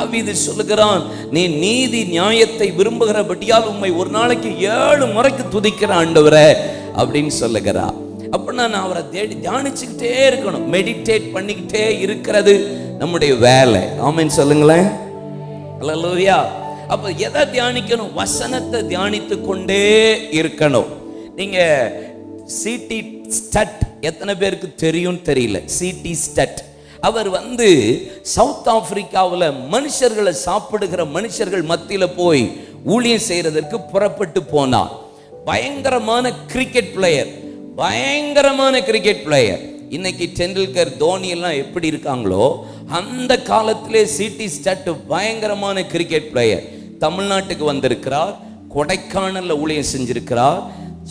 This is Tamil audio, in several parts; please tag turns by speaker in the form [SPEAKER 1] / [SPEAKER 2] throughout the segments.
[SPEAKER 1] தாவீது சொல்லுகிறான் நீ நீதி நியாயத்தை விரும்புகிறபடியால் உம்மை ஒரு நாளைக்கு ஏழு முறைக்கு துதிக்கிற ஆண்டவரே அப்படின்னு சொல்லுகிறா. அப்படின்னா நான் அவரை தேடி தியானிச்சுக்கிட்டே இருக்கணும். மெடிடேட் பண்ணிக்கிட்டே இருக்கிறது நம்முடைய வேலை. ஆமென்னு சொல்லுங்களேன். அல்லேலூயா அப்ப எதை தியானிக்கணும்? வசனத்தை தியானித்து கொண்டே இருக்கணும். நீங்க சிடி ஸ்டட் எத்தனை பேருக்கு தெரியும் தெரியல. சிடி ஸ்டட் அவர் வந்து சவுத் ஆப்பிரிக்காவில் மனுஷர்களை சாப்பிடுகிற மனுஷர்கள் மத்தியில் போய் ஊழியம் செய்கிறதற்கு புறப்பட்டு போனார். பயங்கரமான கிரிக்கெட் பிளேயர் பயங்கரமான கிரிக்கெட் பிளேயர் இன்னைக்கு டெண்டுல்கர் தோனி எல்லாம் எப்படி இருக்காங்களோ அந்த காலத்திலே சிடி ஸ்டட் பயங்கரமான கிரிக்கெட் பிளேயர் தமிழ்நாட்டுக்கு வந்திருக்கிறார் கொடைக்கானலில் ஊழியம் செஞ்சிருக்கிறார்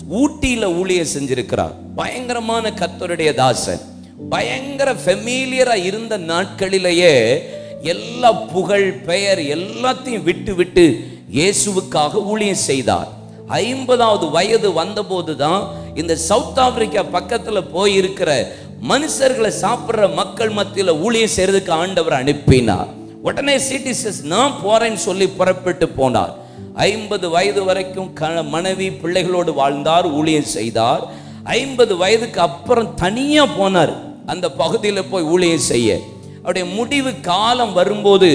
[SPEAKER 1] ஊட்டியில் ஊழியம் செஞ்சிருக்கிறார். பயங்கரமான கத்தருடைய தாசன். பயங்கர ஃபெமிலியரா இருந்த நாட்களிலேயே எல்லா புகழ் பெயர் எல்லாத்தையும் விட்டு விட்டு இயேசுவுக்காக ஊழியம் செய்தார். ஐம்பதாவது வயது வந்தபோது தான் இந்த சவுத் ஆப்பிரிக்கா பக்கத்தில் போயிருக்கிற மனுஷர்களை சாப்பிட்ற மக்கள் மத்தியில் ஊழியம் செய்யறதுக்கு ஆண்டவர் அனுப்பினார். உடனே சிட்டிசஸ் நான் போறேன்னு சொல்லி புறப்பட்டு போனார். ஐம்பது வயது வரைக்கும் க மனைவி பிள்ளைகளோடு வாழ்ந்தார் ஊழியம் செய்தார். ஐம்பது வயதுக்கு அப்புறம் தனியாக போனார். அந்த பகுதியில் போய் ஊழியம் செய்ய. அவருடைய முடிவு காலம் வரும்போது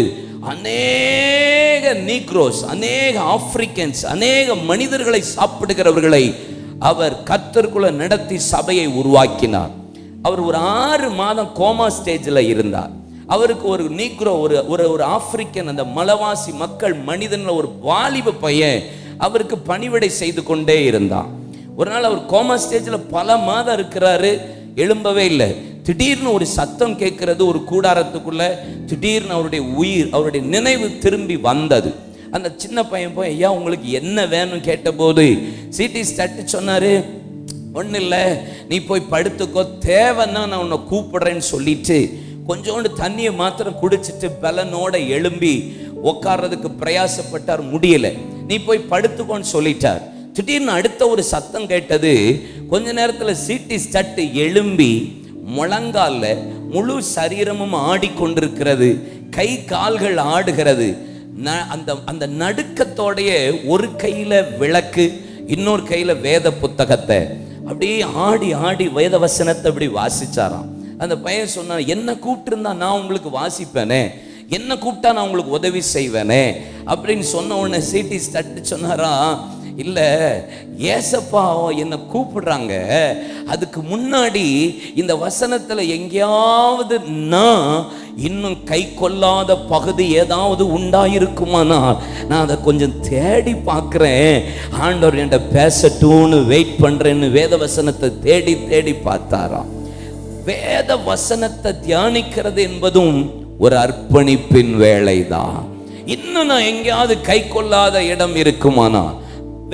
[SPEAKER 1] அநேக நீக்ரோஸ் அநேக ஆப்பிரிக்கன்ஸ் அநேக மனிதர்களை சாப்பிடுகிறவர்களை அவர் கத்தருக்குள்ள நடத்தி சபையை உருவாக்கினார். அவர் ஒரு ஆறு மாதம் கோமா ஸ்டேஜில் இருந்தார். அவருக்கு ஒரு நீக்ரோ ஒரு ஒரு ஒரு ஆப்பிரிக்கன் அந்த மலவாசி மக்கள் மனிதனில் ஒரு வாலிப பையன் அவருக்கு பணிவிடை செய்து கொண்டே இருந்தான். ஒரு நாள் அவர் கோமா ஸ்டேஜில் பல மாதம் இருக்கிறாரு எழும்பவே இல்லை. திடீர்னு ஒரு சத்தம் கேட்கிறது ஒரு கூடாரத்துக்குள்ள திடீர்னு அவருடைய உயிர் அவருடைய நினைவு திரும்பி வந்தது. அந்த சின்ன பையன் போய் ஐயா உங்களுக்கு என்ன வேணும்? கேட்டபோது சிடி ஸ்டட்டு சொன்னாரு ஒன்றும் இல்லை நீ போய் படுத்துக்கோ தேவைன்னா நான் உன்னை கூப்பிடுறேன்னு சொல்லிட்டு கொஞ்சோண்டு தண்ணியை மாத்திரம் குடிச்சிட்டு பலனோட எழும்பி உட்கார்றதுக்கு பிரயாசப்பட்டார் முடியல. நீ போய் படுத்துக்கோன்னு சொல்லிட்டார். திடீர்னு அடுத்த ஒரு சத்தம் கேட்டது கொஞ்ச நேரத்தில் சீட்டி ஸ்டட்டு எழும்பி முழங்கால முழு சரீரமும் ஆடிக்கொண்டிருக்கிறது. கை கால்கள் ஆடுகிறது. ந- அந்த அந்த நடுக்கத்தோடைய ஒரு கையில் விளக்கு இன்னொரு கையில் வேத புத்தகத்தை. அப்படியே ஆடி ஆடி வேத வசனத்தை அப்படி வாசிச்சாராம். அந்த பையன் சொன்னான் என்ன கூப்பிட்டுருந்தா நான் உங்களுக்கு வாசிப்பேனே? என்ன கூப்பிட்டா நான் உங்களுக்கு உதவி செய்வேனே? அப்படின்னு சொன்ன உடனே சீட்டி ஸ்டட்டு சொன்னாரா இல்லை ஏசப்பாவோ என்னை கூப்பிடுறாங்க. அதுக்கு முன்னாடி இந்த வசனத்தில் எங்கேயாவது நான் இன்னும் கை கொள்ளாத பகுதி ஏதாவது உண்டாயிருக்குமானா நான் அதை கொஞ்சம் தேடி பார்க்குறேன். ஆண்டவர் என்கிட்ட பேசட்டும்னு வெயிட் பண்ணுறேன்னு வேத வசனத்தை தேடி தேடி பார்த்தாராம். வேத வசனத்தை தியானிக்கிறது என்பதும் ஒரு அர்ப்பணிப்பின் வேலைதான் இன்னும் நான் எங்கேயாவது கை கொள்ளாத இடம் இருக்குமானா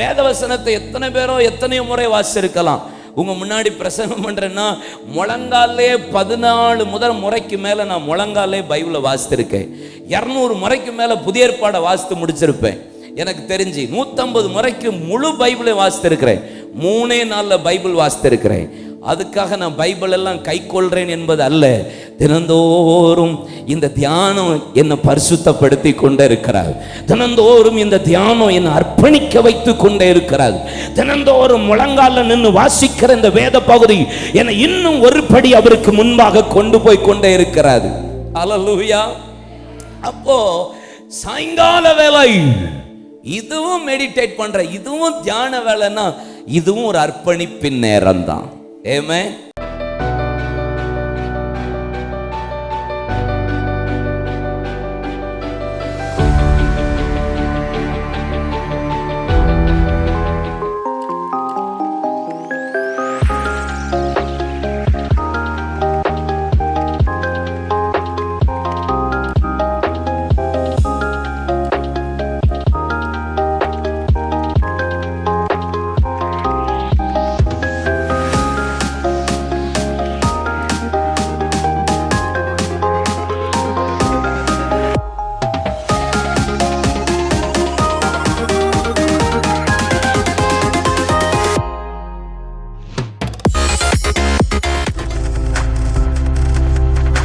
[SPEAKER 1] வேதவசனத்தை எத்தனை பேரோ எத்தனையோ முறை வாசிச்சிருக்கலாம். உங்க முன்னாடி பிரசங்கம் பண்றேன்னா முழங்காலே பதினாலு முதல் முறைக்கு மேல நான் முழங்காலே பைபிளை வாசித்திருக்கேன். இரநூறு முறைக்கு மேல புதிய ஏற்பாடை வாசித்து முடிச்சிருப்பேன். எனக்கு தெரிஞ்சு நூற்றம்பது முறைக்கு முழு பைபிளை வாசித்திருக்கிறேன். மூணே நாளில் பைபிள் வாசித்திருக்கிறேன். அதுக்காக நான் பைபிள் எல்லாம் கை கொள்றேன் என்பது அல்ல. தினந்தோறும் இந்த தியானம் என்னை பரிசுத்தப்படுத்தி கொண்டே இருக்கிறார் தினந்தோறும் இந்த தியானம் என்னை அர்ப்பணிக்க வைத்து கொண்டே இருக்கிறார் தினந்தோறும் முழங்கால நின்று வாசிக்கிற இந்த வேத பகுதி என்னை இன்னும் ஒரு படி அவருக்கு முன்பாக கொண்டு போய் கொண்டே இருக்கிறார் அல்லேலூயா அப்போ சாயங்கால வேலை இதுவும் மெடிடேட் பண்ற இதுவும் தியான வேலைன்னா இதுவும் ஒரு அர்ப்பணிப்பின் நேரம் தான் ஏமே